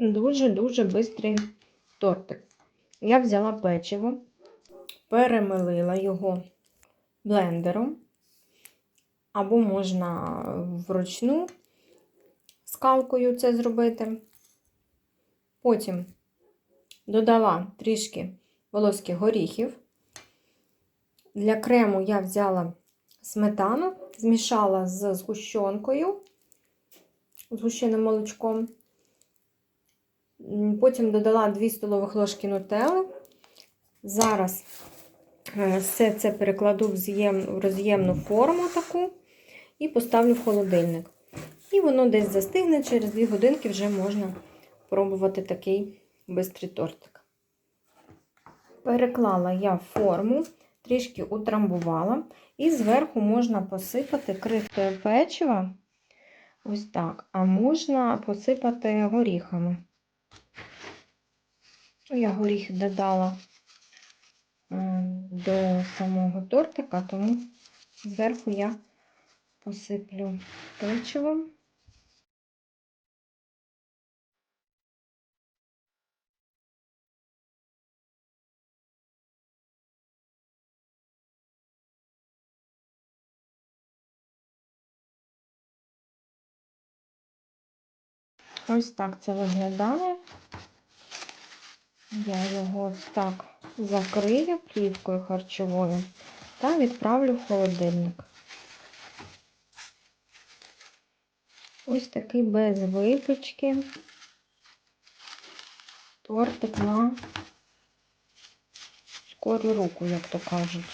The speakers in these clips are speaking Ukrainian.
дуже-дуже бистрий тортик. Я взяла печиво, перемилила його блендером, або можна вручну скалкою це зробити. Потім додала трішки волоських горіхів. Для крему я взяла сметану, змішала з згущенкою, згущеним молочком. Потім додала 2 столових ложки нутелли. Зараз е, все це перекладу в роз'ємну форму таку і поставлю в холодильник. І воно десь застигне, через 2 годинки вже можна пробувати такий бистрий тортик. Переклала я форму, трішки утрамбувала, і зверху можна посипати крихтою печива. Ось так. А можна посипати горіхами. Ну, Я горіх додала до самого тортика, тому зверху я посиплю печивом. Ось так це виглядає. Я його ось так закрию плівкою харчовою та відправлю в холодильник. Ось такий без випічки. Тортик на скору руку, як то кажуть.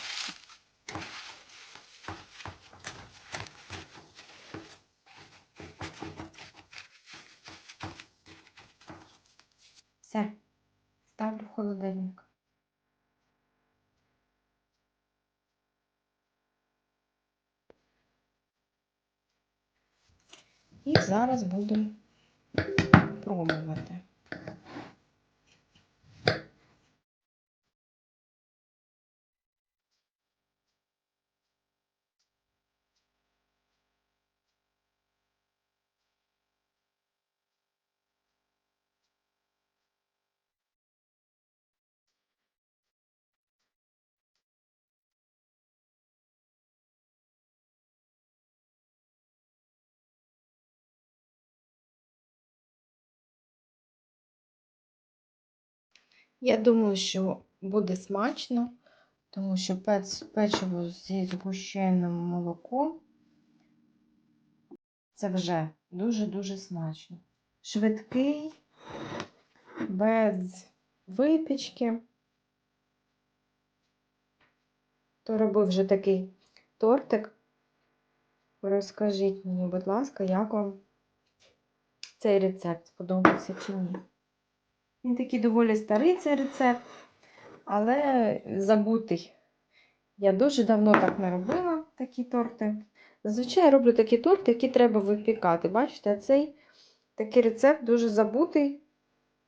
Все, холодильник. І зараз будемо пробувати. Я думаю, що буде смачно, тому що печиво зі згущеним молоком це вже дуже-дуже смачно. Швидкий, без випічки. Хто робив вже такий тортик? Розкажіть мені, будь ласка, як вам цей рецепт сподобався чи ні? Він такий доволі старий цей рецепт, але забутий. Я дуже давно так не робила такі торти. Зазвичай я роблю такі торти, які треба випікати. Бачите, цей такий рецепт дуже забутий.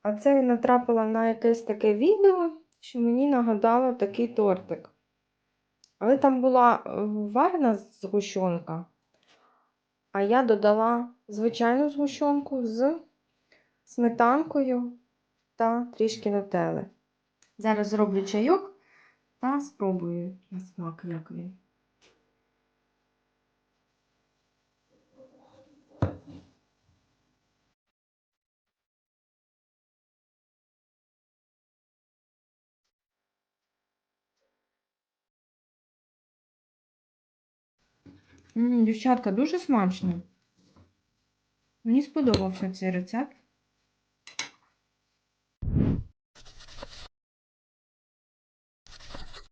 А це я натрапила на якесь таке відео, що мені нагадало такий тортик. Але там була е, варена згущенка, а я додала звичайну згущенку з сметанкою та трішки нутелли. Зараз зроблю чайок та спробую на смак, як він. Дівчатка, дуже смачно. Мені сподобався цей рецепт.